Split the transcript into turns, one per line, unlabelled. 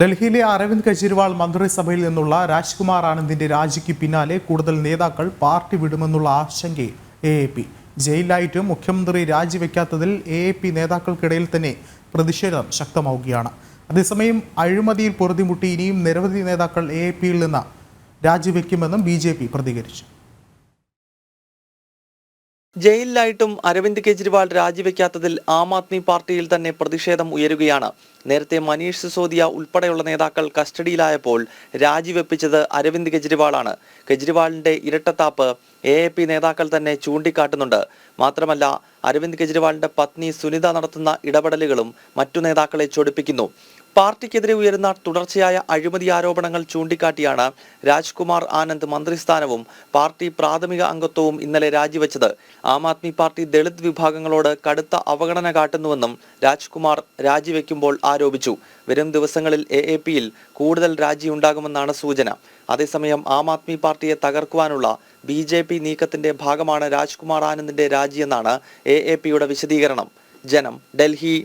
ഡൽഹിയിലെ അരവിന്ദ് കെജ്രിവാൾ മന്ത്രിസഭയിൽ നിന്നുള്ള രാജ്കുമാർ ആനന്ദിന്റെ രാജിക്ക് പിന്നാലെ കൂടുതൽ നേതാക്കൾ പാർട്ടി വിടുമെന്നുള്ള ആശങ്കയിൽ എ എ പി. ജയിലിലായിട്ടും മുഖ്യമന്ത്രി രാജിവെക്കാത്തതിൽ എ എ പി നേതാക്കൾക്കിടയിൽ തന്നെ പ്രതിഷേധം ശക്തമാവുകയാണ്. അതേസമയം അഴിമതിയിൽ പൊറുതിമുട്ടി ഇനിയും നിരവധി നേതാക്കൾ എ എ പിയിൽ നിന്ന് രാജിവെക്കുമെന്നും ബി ജെ പി പ്രതികരിച്ചു.
ജയിലിലായിട്ടും അരവിന്ദ് കെജ്രിവാൾ രാജിവെക്കാത്തതിൽ ആം ആദ്മി പാർട്ടിയിൽ തന്നെ പ്രതിഷേധം ഉയരുകയാണ്. നേരത്തെ മനീഷ് സിസോദിയ ഉൾപ്പെടെയുള്ള നേതാക്കൾ കസ്റ്റഡിയിലായപ്പോൾ രാജിവെപ്പിച്ചത് അരവിന്ദ് കെജ്രിവാളാണ്. കെജ്രിവാളിന്റെ ഇരട്ടത്താപ്പ് എ എ പി നേതാക്കൾ തന്നെ ചൂണ്ടിക്കാട്ടുന്നുണ്ട്. മാത്രമല്ല അരവിന്ദ് കെജ്രിവാളിന്റെ പത്നി സുനിത നടത്തുന്ന ഇടപെടലുകളും മറ്റു നേതാക്കളെ ചൊടിപ്പിക്കുന്നു. പാർട്ടിക്കെതിരെ ഉയരുന്ന തുടർച്ചയായ അഴിമതി ആരോപണങ്ങൾ ചൂണ്ടിക്കാട്ടിയാണ് രാജ്കുമാർ ആനന്ദ് മന്ത്രിസ്ഥാനവും പാർട്ടി പ്രാഥമിക അംഗത്വവും ഇന്നലെ രാജിവെച്ചത്. ആം ആദ്മി പാർട്ടി ദളിത് വിഭാഗങ്ങളോട് കടുത്ത അവഗണന കാട്ടുന്നുവെന്നും രാജ്കുമാർ രാജിവെക്കുമ്പോൾ ആരോപിച്ചു. വരും ദിവസങ്ങളിൽ എ എ പിയിൽ കൂടുതൽ രാജിയുണ്ടാകുമെന്നാണ് സൂചന. അതേസമയം ആം ആദ്മി പാർട്ടിയെ തകർക്കുവാനുള്ള ബി ജെ പി നീക്കത്തിന്റെ ഭാഗമാണ് രാജ്കുമാർ ആനന്ദിന്റെ രാജിയെന്നാണ് എ എ പിയുടെ വിശദീകരണം. ജനം ഡൽഹി